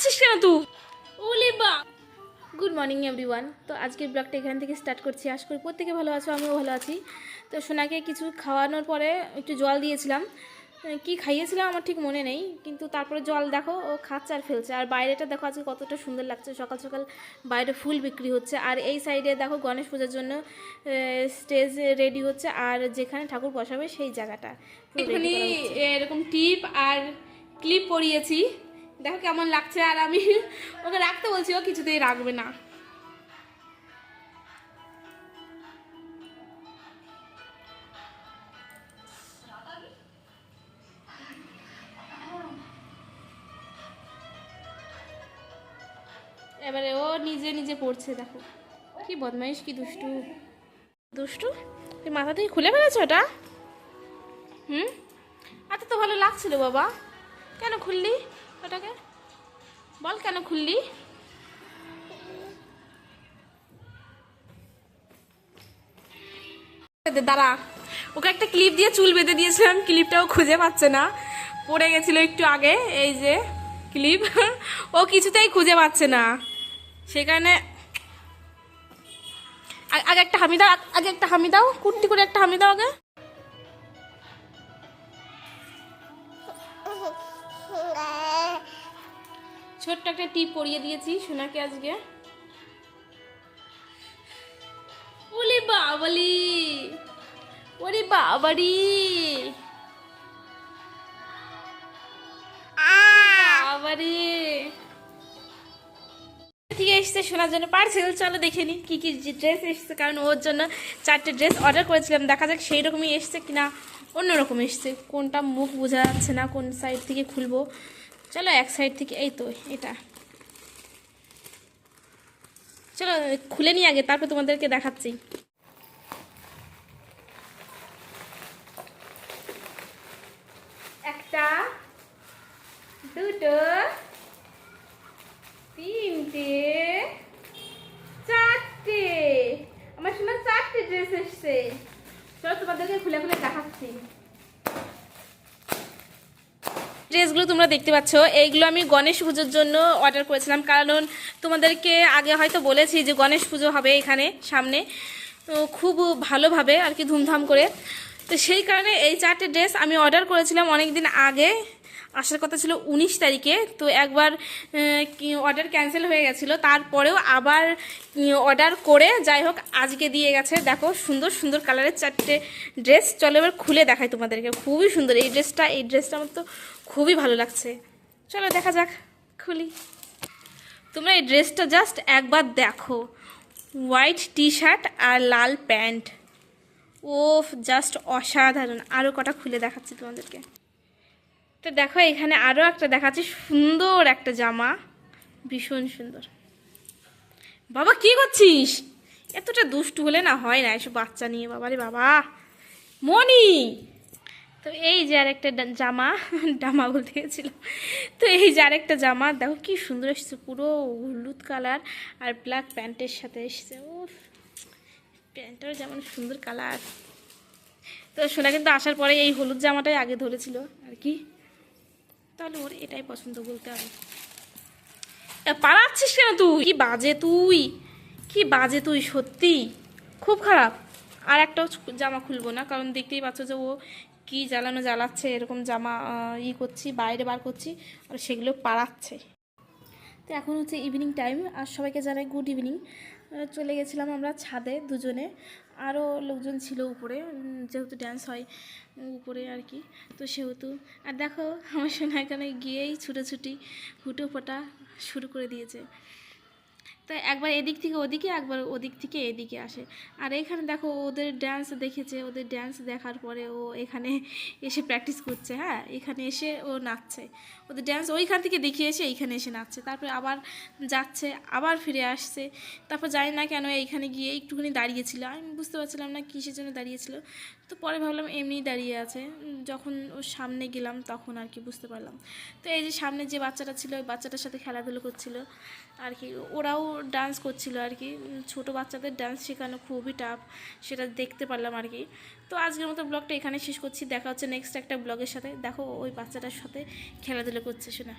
পালাচ্ছিস কেন তুই? ওলে বা। গুড মর্নিং এভরিওয়ান তো আজকের ব্লগটা এখান থেকে স্টার্ট করছি। আশা করি প্রত্যেকে ভালো আছো আমিও ভালো আছি। তো সোনাকে কিছু খাওয়ানোর পরে একটু জল দিয়েছিলাম। কি খাইয়েছিলাম আমার ঠিক মনে নেই কিন্তু তারপরে জল দেখো ও খাচ্ছে আর ফেলছে। আর বাইরেটা দেখো আজকে কতটা সুন্দর লাগছে। সকাল সকাল বাইরে ফুল বিক্রি হচ্ছে। আর এই সাইডে দেখো গণেশ পূজার জন্য স্টেজ রেডি হচ্ছে। আর যেখানে ঠাকুর বসাবে সেই জায়গাটা। এরকম টিপ আর ক্লিপ পরিয়েছি দেখো কেমন লাগছে, আর আমি ওকে রাখতে বলছি, ও কিছুতেই রাখবে না। এবারে ও নিজে নিজে পড়ছে, দেখো। কি বদমাইশ, কি দুষ্টু। দুষ্টু? তুই মাথা থেকে খুলে ফেলেছ ওটা হুম? আচ্ছা তো ভালো লাগছিল বাবা। কেন খুললি? ওটাকে? বল কেন খুললি? দাঁড়া, ওকে একটা ক্লিপ দিয়ে চুল বেঁধে দিয়েছিলাম ক্লিপটাও খুঁজে পাচ্ছে না। পড়ে গেছিল একটু আগে, এই যে ক্লিপ ও কিছুতেই খুঁজে পাচ্ছে না। কারণে আগে একটা হামি দাও, আগে একটা হামি দাও কুর্তি করে একটা হামি দাও আগে। ছোট্ট একটা টিপ পরিয়ে দিয়েছি সোনাকে আজকে। ওলে বাবালি, ওরে বাবারি। থেকে এসছে শোনার জন্য? পার্সেল, চলো দেখে নিই কী কী ড্রেস এসছে, কারণ ওর জন্য চারটে ড্রেস অর্ডার করেছিলাম। দেখা যাক সেই রকমই এসছে কিনা। অন্যরকম এসছে। কোনটা মুখ বোঝা যাচ্ছে না, কোন সাইড থেকে খুলবো। চলো এক সাইড থেকে, এই তো, এটা। চলো, খুলে নিই আগে, তারপর তোমাদেরকে দেখাচ্ছি। একটা, দুটো, তিনটে, চারটে। আমার শোনা চারটে ড্রেস এসছে। চলো তোমাদেরকে খুলে খুলে দেখাচ্ছি। ড্রেসগুলো তোমরা দেখতে পাচ্ছ, এইগুলো আমি গণেশ পুজোর জন্য অর্ডার করেছিলাম। কারণ তোমাদেরকে আগে হয়তো বলেছি যে গণেশ পুজো হবে এখানে, সামনে। তো খুব ভালোভাবে আর কি ধুমধাম করে। তো সেই কারণে এই চারটে ড্রেস আমি অর্ডার করেছিলাম অনেক দিন আগে। আসার কথা ছিল উনিশ তারিখে। তো একবার অর্ডার ক্যান্সেল হয়ে গেছিল। তারপরেও আবার অর্ডার করে যাই হোক, আজকে দিয়ে গেছে। দেখো, সুন্দর সুন্দর কালারের চারটে ড্রেস চলো এবার খুলে দেখাই তোমাদেরকে। খুবই সুন্দর। এই ড্রেসটা এই ড্রেসটা আমার তো খুবই ভালো লাগছে। চলো দেখা যাক, খুলি। তোমরা এই ড্রেসটা জাস্ট একবার দেখো। হোয়াইট টি শার্ট আর লাল প্যান্ট। ও জাস্ট অসাধারণ। আরও কটা খুলে দেখাচ্ছি তোমাদেরকে। তো দেখো, এখানে আরও একটা দেখাচ্ছি, সুন্দর একটা জামা, ভীষণ সুন্দর। বাবা, কি করছিস? এতটা দুষ্টু হলে না হয় না এসব বাচ্চা নিয়ে বাবারে বাবা। মনি! তো এই যে আরেকটা ডা- জামা জামা বলতে গেছিলাম। তো এই যে আরেকটা জামা, দেখো কি সুন্দর এসছে, পুরো হলুদ কালার আর ব্ল্যাক প্যান্টের সাথে এসছে ও প্যান্টটাও যেমন সুন্দর কালার। তো সোনা কিন্তু আসার পরে এই হলুদ জামাটাই আগে ধরেছিল, আর কি? তাহলে ওর এটাই পছন্দ বলতে হবে। পালাচ্ছিস কেন তুই? কি বাজে তুই? কি বাজে তুই, সত্যি? খুব খারাপ। আর একটাও জামা খুলবো না, কারণ দেখতেই পাচ্ছ যে ও কি জ্বালানো জ্বালাচ্ছে, এরকম জামা ই করছি, বাইরে বার করছি, আর সেগুলো পাড়াচ্ছে তো এখন হচ্ছে ইভিনিং টাইম আর সবাইকে জানাই গুড ইভিনিং চলে গেছিলাম আমরা ছাদে দুজনে। আরও লোকজন ছিল উপরে যেহেতু ড্যান্স হয় উপরে আর কি, তো সেহেতু। আর দেখো, আমার সোনা এখানে গিয়েই ছুটোছুটি হুটো ফোটা শুরু করে দিয়েছে। তো একবার এদিক থেকে ওদিকে, একবার ওদিক থেকে এদিকে আসে। আর এখানে দেখো ওদের ড্যান্স দেখেছে, ওদের ড্যান্স দেখার পরে ও এখানে এসে প্র্যাকটিস করছে হ্যাঁ? এখানে এসে ও নাচছে। ওদের ড্যান্স ওইখান থেকে দেখিয়ে এসে এইখানে এসে নাচছে। তারপরে আবার যাচ্ছে, আবার ফিরে আসছে। তারপর জানি না কেন এইখানে গিয়ে একটুখানি দাঁড়িয়েছিল। আমি বুঝতে পারছিলাম না কিসের জন্য দাঁড়িয়েছিল। তো পরে ভাবলাম এমনিই দাঁড়িয়ে আছে। যখন ওর সামনে গেলাম তখন আর কি বুঝতে পারলাম। তো এই যে সামনে যে বাচ্চাটা ছিল, ওই বাচ্চাটার সাথে খেলাধুলো করছিল। আর কি ওরাও ডান্স করছিল আর কি। ছোট বাচ্চাদের ডান্স শেখানো খুবই টাফ সেটা দেখতে পারলাম আর কি। তো আজকের মতো ব্লগটা এখানে শেষ করছি, দেখা হচ্ছে নেক্সট একটা ব্লগের সাথে। দেখো ওই বাচ্চাটার সাথে খেলাধুলো করছে শোনা